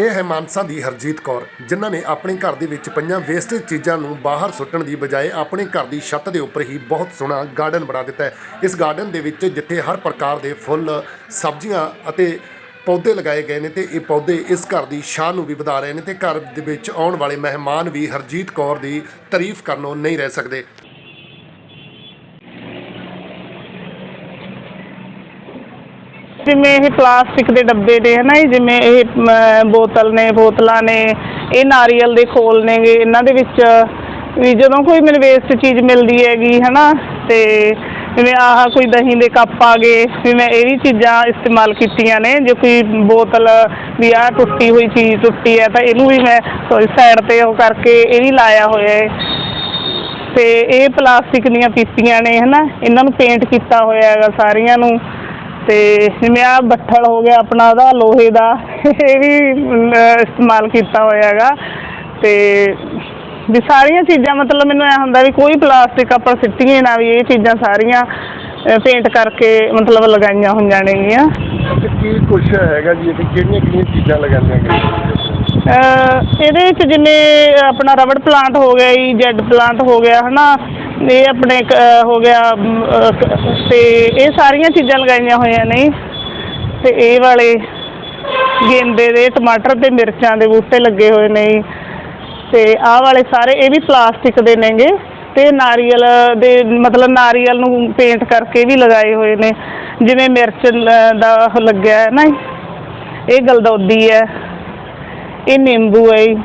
ਇਹ ਹੈ ਮਾਨਸਾ ਦੀ ਹਰਜੀਤ ਕੌਰ, ਜਿਨ੍ਹਾਂ ਨੇ ਆਪਣੇ ਘਰ ਦੇ ਵਿੱਚ ਪਈਆਂ ਵੇਸਟੇਜ ਚੀਜ਼ਾਂ ਨੂੰ ਬਾਹਰ ਸੁੱਟਣ ਦੀ ਬਜਾਏ ਆਪਣੇ ਘਰ ਦੀ ਛੱਤ ਦੇ ਉੱਪਰ ਹੀ ਬਹੁਤ ਸੋਹਣਾ ਗਾਰਡਨ ਬਣਾ ਦਿੱਤਾ ਹੈ। ਇਸ ਗਾਰਡਨ ਦੇ ਵਿੱਚ ਜਿੱਥੇ ਹਰ ਪ੍ਰਕਾਰ ਦੇ ਫੁੱਲ, ਸਬਜ਼ੀਆਂ ਅਤੇ ਪੌਦੇ ਲਗਾਏ ਗਏ ਨੇ ਤੇ ਇਹ ਪੌਦੇ ਇਸ ਘਰ ਦੀ ਸ਼ਾਨ ਨੂੰ ਵੀ ਵਧਾ ਰਹੇ ਨੇ ਤੇ ਘਰ ਦੇ ਵਿੱਚ ਆਉਣ ਵਾਲੇ ਮਹਿਮਾਨ ਵੀ ਹਰਜੀਤ ਕੌਰ ਦੀ ਤਾਰੀਫ ਕਰਨੋਂ ਨਹੀਂ ਰਹਿ ਸਕਦੇ। ਜਿਵੇਂ ਇਹ ਪਲਾਸਟਿਕ ਦੇ ਡੱਬੇ ਨੇ ਹਨਾ ਜੀ, ਜਿਵੇਂ ਇਹ ਮ, ਬੋਤਲ ਨੇ ਬੋਤਲਾਂ ਨੇ ਇਹ ਨਾਰੀਅਲ ਦੇ ਖੋਲ ਨੇਗੇ ਇਹਨਾਂ ਦੇ ਵਿੱਚ ਵੀ ਜਦੋਂ ਕੋਈ ਮੈਨੂੰ ਵੇਸਟ ਚੀਜ਼ ਮਿਲਦੀ ਹੈਗੀ ਹਨਾ ਤੇ ਜਿਵੇਂ ਆਹ ਕੋਈ ਦਹੀਂ ਦੇ ਕੱਪ ਆ ਗਏ ਵੀ ਮੈਂ ਇਹ ਵੀ ਚੀਜ਼ਾਂ ਇਸਤੇਮਾਲ ਕੀਤੀਆਂ ਨੇ ਜੇ ਕੋਈ ਬੋਤਲ ਵੀ ਆਹ ਟੁੱਟੀ ਹੋਈ ਚੀਜ਼ ਟੁੱਟੀ ਹੈ ਤਾਂ ਇਹਨੂੰ ਵੀ ਮੈਂ ਸਾਈਡ ਤੇ ਉਹ ਕਰਕੇ ਇਹ ਵੀ ਲਾਇਆ ਹੋਇਆ ਹੈ। ਤੇ ਇਹ ਪਲਾਸਟਿਕ ਦੀਆਂ ਪੀਪੀਆਂ ਨੇ ਹਨਾ ਇਹਨਾਂ ਨੂੰ ਪੇਂਟ ਕੀਤਾ ਹੋਇਆ ਹੈਗਾ ਸਾਰੀਆਂ ਨੂੰ। ਤੇ ਜਿਵੇਂ ਆ ਬੱਠਲ ਹੋ ਗਿਆ ਆਪਣਾ ਉਹਦਾ ਲੋਹੇ ਦਾ। ਇਹ ਵੀ ਇਸਤੇਮਾਲ ਕੀਤਾ ਹੋਇਆ ਹੈਗਾ। ਤੇ ਵੀ ਸਾਰੀਆਂ ਚੀਜ਼ਾਂ ਮਤਲਬ ਮੈਨੂੰ ਐ ਹੁੰਦਾ ਵੀ ਕੋਈ ਪਲਾਸਟਿਕ ਆਪਾਂ ਸਿੱਟੀਏ ਨਾ ਵੀ ਇਹ ਚੀਜ਼ਾਂ ਸਾਰੀਆਂ ਪੇਂਟ ਕਰਕੇ ਮਤਲਬ ਲਗਾਈਆਂ ਹੋਈਆਂ ਨੇਗੀਆਂ। ਤੇ ਕੀ ਕੁਝ ਹੈਗਾ ਜੀ ਇੱਥੇ ਕਿਹੜੀਆਂ ਕਿਹੜੀਆਂ ਚੀਜ਼ਾਂ ਲਗਾਈਆਂ ਗਈਆਂ? ਅਹ ਇਹਦੇ ਵਿੱਚ ਜਿਵੇਂ ਆਪਣਾ ਰਬੜ ਪਲਾਂਟ ਹੋ ਗਿਆ ਜੀ ਜੈਡ ਪਲਾਂਟ ਹੋ ਗਿਆ ਹਨਾ? ਇਹ ਆਪਣੇ ਕ ਅਹ, ਹੋ ਗਿਆ ਅਮ, ਅਹ, ਕ- ਤੇ ਇਹ ਸਾਰੀਆਂ ਚੀਜ਼ਾਂ ਲਗਾਈਆਂ ਹੋਈਆਂ ਨੇ ਤੇ ਇਹ ਵਾਲੇ ਗੇਂਦੇ ਦੇ ਟਮਾਟਰ ਤੇ ਮਿਰਚਾਂ ਦੇ ਬੂਟੇ ਲੱਗੇ ਹੋਏ ਨੇ ਜੀ। ਤੇ ਆਹ ਵਾਲੇ ਸਾਰੇ ਇਹ ਵੀ ਪਲਾਸਟਿਕ ਦੇ ਨੇਗੇ ਤੇ ਨਾਰੀਅਲ ਦੇ ਮਤਲਬ ਨਾਰੀਅਲ ਨੂੰ ਪੇਂਟ ਕਰਕੇ ਵੀ ਲਗਾਏ ਹੋਏ ਨੇ ਜਿਵੇਂ ਮਿਰਚ ਲ- ਦਾ ਉਹ ਲੱਗਿਆ ਹੈ ਨਾ ਜੀ। ਇਹ ਗਲਦੌਦੀ ਹੈ ਇਹ ਨਿੰਬੂ ਹੈ ਜੀ।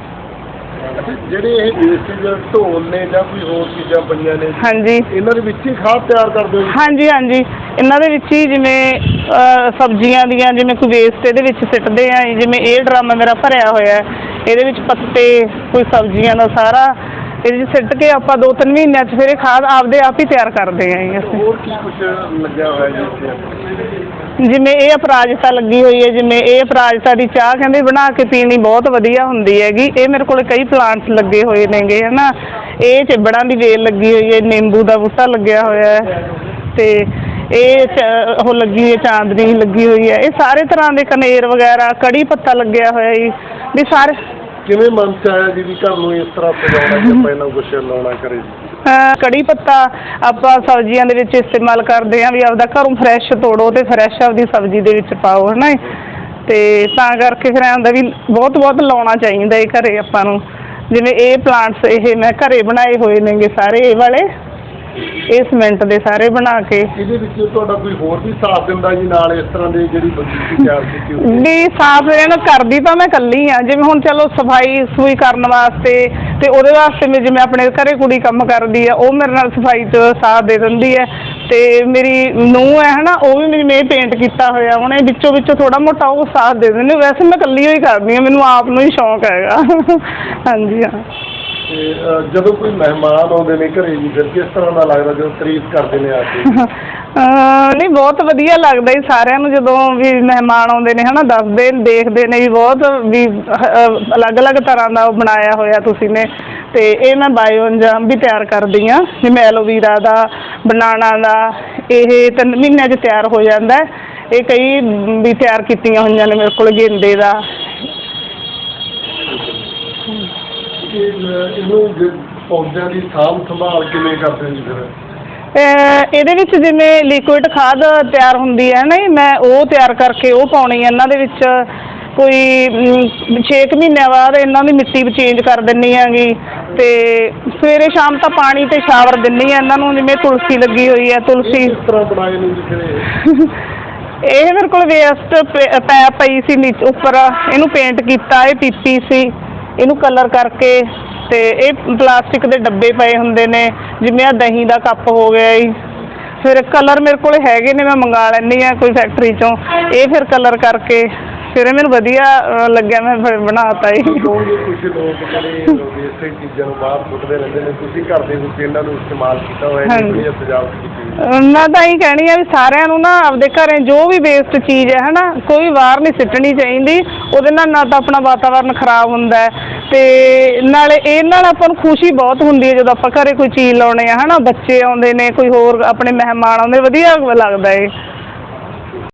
ਜਿਹੜੇ ਇਹ ਵੇਸਟੇਜ ਢੋਲ ਨੇ ਜਾਂ ਕੋਈ ਹੋਰ ਚੀਜ਼ਾਂ ਪਈਆਂ ਨੇ ਹਾਂਜੀ। ਇਹਨਾਂ ਦੇ ਵਿੱਚ ਹੀ ਖਾਦ ਤਿਆਰ ਕਰਦੇ ਹੋ ਜੀ? ਹਾਂਜੀ ਹਾਂਜੀ। ਇਹਨਾਂ ਦੇ ਵਿੱਚ ਹੀ ਜਿਵੇਂ ਅਹ, ਸਬਜ਼ੀਆਂ ਦੀਆਂ ਜਿਵੇਂ ਕੋਈ ਵੇਸਟ ਇਹਦੇ ਵਿੱਚ ਸਿੱਟਦੇ ਆ ਜਿਵੇਂ ਇਹ ਡਰਮ ਮੇਰਾ ਭਰਿਆ ਹੋਇਆ ਹੈ ਇਹਦੇ ਵਿੱਚ ਪੱਤੇ ਕੋਈ ਸਬਜ਼ੀਆਂ ਦਾ ਸਾਰਾ ਵਿੱਚ ਸਿੱਟ ਕੇ ਆਪਾਂ ਦੋ ਤਿੰਨ ਮਹੀਨਿਆਂ 'ਚ ਫਿਰ ਇਹ ਖਾਦ ਆਪਦੇ ਆਪ ਹੀ ਤਿਆਰ ਕਰਦੇ ਆਂ ਜੀ ਅਸੀਂ। ਹੋਰ ਕੀ ਕੁਝ ਲੱਗਿਆ ਹੋਇਆ ਜੀ ਇੱਥੇ? ਜਿਵੇਂ ਇਹ ਅਪਰਾਜਤਾ ਲੱਗੀ ਹੋਈ ਹੈ ਜਿਵੇਂ ਇਹ ਅਪਰਾਜਤਾ ਦੀ ਚਾਹ ਕਹਿੰਦੇ ਬਣਾ ਕੇ ਪੀਣੀ ਬਹੁਤ ਵਧੀਆ ਹੁੰਦੀ ਹੈਗੀ। ਇਹ ਮੇਰੇ ਕੋਲ ਕਈ ਪਲਾਂਟਸ ਲੱਗੇ ਹੋਏ ਨੇਗੇ ਹਨਾ। ਇਹ ਚਿਬੜਾਂ ਦੀ ਵੇਲ ਲੱਗੀ ਹੋਈ ਹੈ ਨਿੰਬੂ ਦਾ ਬੂਟਾ ਲੱਗਿਆ ਹੋਇਆ ਹੈ। ਤੇ ਇਹ ਚ- ਉਹ ਲੱਗੀ ਹੋਈ ਹੈ ਚਾਂਦਨੀ ਲੱਗੀ ਹੋਈ ਹੈ। ਇਹ ਸਾਰੇ ਤਰ੍ਹਾਂ ਦੇ ਕਨੇਰ ਵਗੈਰਾ ਕੜੀ ਪੱਤਾ ਲੱਗਿਆ ਹੋਇਆ ਜੀ। ਵੀ ਸਾਰੇ ਕਿਵੇਂ ਮਨ ਚ ਆਇਆ ਜੀ ਵੀ ਘਰ ਨੂੰ ਇਸ ਤਰ੍ਹਾਂ ਸਜਾਉਣਾ ਕਿ ਆਪਾਂ ਇਹਨਾਂ ਕੁਝ ਲਾਉਣਾ ਕਰੇ ਅਹ ਕੜੀ ਪੱਤਾ ਆਪਾਂ ਸਬਜ਼ੀਆਂ ਦੇ ਵਿੱਚ ਇਸਤੇਮਾਲ ਕਰਦੇ ਹਾਂ ਵੀ ਆਪਦਾ ਘਰੋਂ ਫਰੈਸ਼ ਤੋੜੋ ਤੇ ਫਰੈਸ਼ ਆਪਦੀ ਸਬਜ਼ੀ ਦੇ ਵਿੱਚ ਪਾਓ ਹਨਾ ਤੇ ਤਾਂ ਕਰਕੇ ਫਿਰ ਐਂ ਹੁੰਦਾ ਵੀ ਬਹੁਤ ਬਹੁਤ ਲਾਉਣਾ ਚਾਹੀਦਾ ਇਹ ਘਰੇ ਆਪਾਂ ਨੂੰ। ਜਿਵੇਂ ਇਹ ਪਲਾਂਟਸ ਇਹ ਮੈਂ ਘਰੇ ਬਣਾਏ ਹੋਏ ਨੇਗੇ ਸਾਰੇ ਇਹ ਵਾਲੇ। ਇਹ ਸੀਮੈਂਟ ਦੇ ਸਾਰੇ ਬਣਾ ਕੇ। ਇਹਦੇ ਵਿੱਚ ਤੁਹਾਡਾ ਕੋਈ ਹੋਰ ਵੀ ਸਾਥ ਦਿੰਦਾ ਜੀ ਨਾਲ ਇਸ ਤਰ੍ਹਾਂ ਦੀ ਜਿਹੜੀ ਬਗੀਚੀ ਤਿਆਰ ਕੀਤੀ ਹੋਈ ਵੀ ਸਾਫ਼ ਇਹਨੂੰ ਕਰਦੀ ਤਾਂ ਮੈਂ ਇਕੱਲੀ ਆ ਜਿਵੇਂ ਹੁਣ ਚਲੋ ਸਫ਼ਾਈ ਸੂਈ ਕਰਨ ਵਾਸਤੇ ਤੇ ਉਹਦੇ ਵਾਸਤੇ ਮੈਂ ਜਿਵੇਂ ਆਪਣੇ ਘਰੇ ਕੁੜੀ ਕੰਮ ਕਰਦੀ ਆ ਉਹ ਮੇਰੇ ਨਾਲ ਸਫ਼ਾਈ 'ਚ ਸਾਥ ਦੇ ਦਿੰਦੀ ਹੈ। ਤੇ ਮੇਰੀ ਨੂੰਹ ਹੈ ਹਨਾ ਉਹ ਵੀ ਮੇਰੀ ਇਹ ਪੇਂਟ ਕੀਤਾ ਹੋਇਆ। ਉਹਨੇ ਵਿੱਚੋਂ ਵਿੱਚੋਂ ਥੋੜਾ ਮੋਟਾ ਉਹ ਸਾਥ ਦੇ ਦਿੰਦੇ ਵੈਸੇ ਮੈਂ ਇਕੱਲੀ ਹੋਈ ਕਰਦੀ ਆ ਮੈਨੂੰ ਆਪ ਨੂੰ ਹੀ ਸ਼ੌਂਕ ਹੈਗਾ। ਹਾਂਜੀ ਹਾਂ। ਤੇ ਅਹ, ਜਦੋਂ ਕੋਈ ਮਹਿਮਾਨ ਆਉਂਦੇ ਨੇ ਘਰੇ ਜੀ ਫਿਰ ਕਿਸ ਤਰ੍ਹਾਂ ਦਾ ਲੱਗਦਾ ਜਦੋਂ ਤਾਰੀਫ ਕਰਦੇ ਨੇ ਆ ਕੇ? ਅਹ ਨਹੀਂ ਬਹੁਤ ਵਧੀਆ ਲੱਗਦਾ ਜੀ ਸਾਰਿਆਂ ਨੂੰ ਜਦੋਂ ਵੀ ਮਹਿਮਾਨ ਆਉਂਦੇ ਨੇ ਹਨਾ ਦੱਸਦੇ ਨੇ ਦੇਖਦੇ ਨੇ ਵੀ ਬਹੁਤ ਵੀ ਅਹ, ਅਲੱਗ-ਅਲੱਗ ਤਰ੍ਹਾਂ ਦਾ ਉਹ ਬਣਾਇਆ ਹੋਇਆ ਤੁਸੀਂ ਨੇ। ਤੇ ਇਹ ਮੈਂ ਬਾਇਓ ਅੰਜਾਮ ਵੀ ਤਿਆਰ ਕਰਦੀ ਆ ਜਿਵੇਂ ਐਲੋਵੀਰਾ ਦਾ ਬਨਾਨਾ ਦਾ ਇਹ ਤਿੰਨ ਮਹੀਨਿਆਂ 'ਚ ਤਿਆਰ ਹੋ ਜਾਂਦਾ ਹੈ। ਇਹ ਕਈ ਵੀ ਤਿਆਰ ਕੀਤੀਆਂ ਹੋਈਆਂ ਨੇ ਮੇਰੇ ਕੋਲ ਗੇਂਦੇ ਦਾ। ਇਹ, ਅਹ, ਇਹਨੂੰ ਜ- ਪੌਦਿਆਂ ਦੀ ਸਾਂਭ ਸੰਭਾਲ ਕਿਵੇਂ ਕਰਦੇ ਜੀ ਫਿਰ? ਅਹ ਇਹਦੇ ਵਿੱਚ ਜਿਵੇਂ ਲਿਕੁਇਡ ਖਾਦ ਤਿਆਰ ਹੁੰਦੀ ਹੈ ਨਾ ਜੀ, ਮੈਂ ਉਹ ਤਿਆਰ ਕਰਕੇ ਉਹ ਪਾਉਣੀ ਹੈ। ਇਹਨਾਂ ਦੇ ਵਿੱਚ ਕੋਈ 6 ਮਹੀਨਿਆਂ ਬਾਅਦ ਇਹਨਾਂ ਦੀ ਮਿੱਟੀ ਵੀ ਚੇਂਜ ਕਰ ਦਿੰਨੀ ਹੈਗੀ। ਤੇ ਸਵੇਰੇ ਸ਼ਾਮ ਤਾਂ ਪਾਣੀ ਤੇ ਸ਼ਾਵਰ ਦਿੰਨੀ ਆ ਇਹਨਾਂ ਨੂੰ ਜਿਵੇਂ ਤੁਲਸੀ ਲੱਗੀ ਹੋਈ ਹੈ ਇਹ ਤੁਲਸੀ ਕਿਸ ਤਰ੍ਹਾਂ ਬਣਾਏ ਨੇ ਜੀ ਫਿਰ ਇਹ? ਇਹ ਮੇਰੇ ਕੋਲ ਵੇਸਟ ਪੈਪ ਪਈ ਸੀ ਨੀਚੇ ਉੱਪਰ। ਇਹਨੂੰ ਪੇਂਟ ਕੀਤਾ ਇਹ ਪੀਪੀ ਸੀ। ਇਹਨੂੰ ਕਲਰ ਕਰਕੇ ਤੇ ਇਹ ਪਲਾਸਟਿਕ ਦੇ ਡੱਬੇ ਪਏ ਹੁੰਦੇ ਨੇ, ਜਿਵੇਂ ਆ ਦਹੀਂ ਦਾ ਕੱਪ ਹੋ ਗਿਆ ਜੀ। ਫਿਰ ਕਲਰ ਮੇਰੇ ਕੋਲ ਹੈਗੇ ਨੇ, ਮੈਂ ਮੰਗਾ ਲੈਂਦੀ ਆ ਕੋਈ ਫੈਕਟਰੀ ਚੋਂ। ਇਹ ਫਿਰ ਕਲਰ ਕਰਕੇ ਫਿਰ ਮੈਨੂੰ ਵਧੀਆ ਲੱਗਿਆ ਮੈਂ ਫਿਰ ਬਣਾਤਾ ਜੀ ਕਿਉਂਕਿ ਕੁਝ ਲੋਕ ਜਿਹੜੇ ਵੇਸਟੇਜ ਚੀਜ਼ਾਂ ਨੂੰ ਬਾਹਰ ਸੁੱਟਦੇ ਰਹਿੰਦੇ ਨੇ ਤੁਸੀਂ ਘਰ ਦੇ ਵਿੱਚ ਇਹਨਾਂ ਨੂੰ ਇਸਤੇਮਾਲ ਕੀਤਾ ਹੋਇਆ ਹੈ ਹਾਂਜੀ। ਜਿਹੜੀ ਸਜਾਵਟ ਕੀਤੀ ਹੋਈ ਹੈ। ਅਹ ਮੈਂ ਤਾਂ ਇਹੀ ਕਹਿਣੀ ਆ ਵੀ ਸਾਰਿਆਂ ਨੂੰ ਨਾ ਆਪਦੇ ਘਰੇ ਜੋ ਵੀ ਵੇਸਟ ਚੀਜ਼ ਹੈ ਹਨਾ ਕੋਈ ਬਾਹਰ ਨਹੀਂ ਸਿੱਟਣੀ ਚਾਹੀਦੀ ਉਹਦੇ ਨਾਲ ਨਾ ਤਾਂ ਆਪਣਾ ਵਾਤਾਵਰਨ ਖਰਾਬ ਹੁੰਦਾ ਹੈ ਤੇ ਨਾਲੇ ਇਹ ਨਾਲ ਆਪਾਂ ਨੂੰ ਖੁਸ਼ੀ ਬਹੁਤ ਹੁੰਦੀ ਹੈ ਜਦੋਂ ਆਪਾਂ ਘਰੇ ਕੋਈ ਚੀਜ਼ ਲਾਉਣੇ ਆ ਹਨਾ ਬੱਚੇ ਆਉਂਦੇ ਨੇ ਕੋਈ ਹੋਰ ਆਪਣੇ ਮਹਿਮਾਨ ਆਉਂਦੇ ਵਧੀਆ ਲੱਗਦਾ ਏ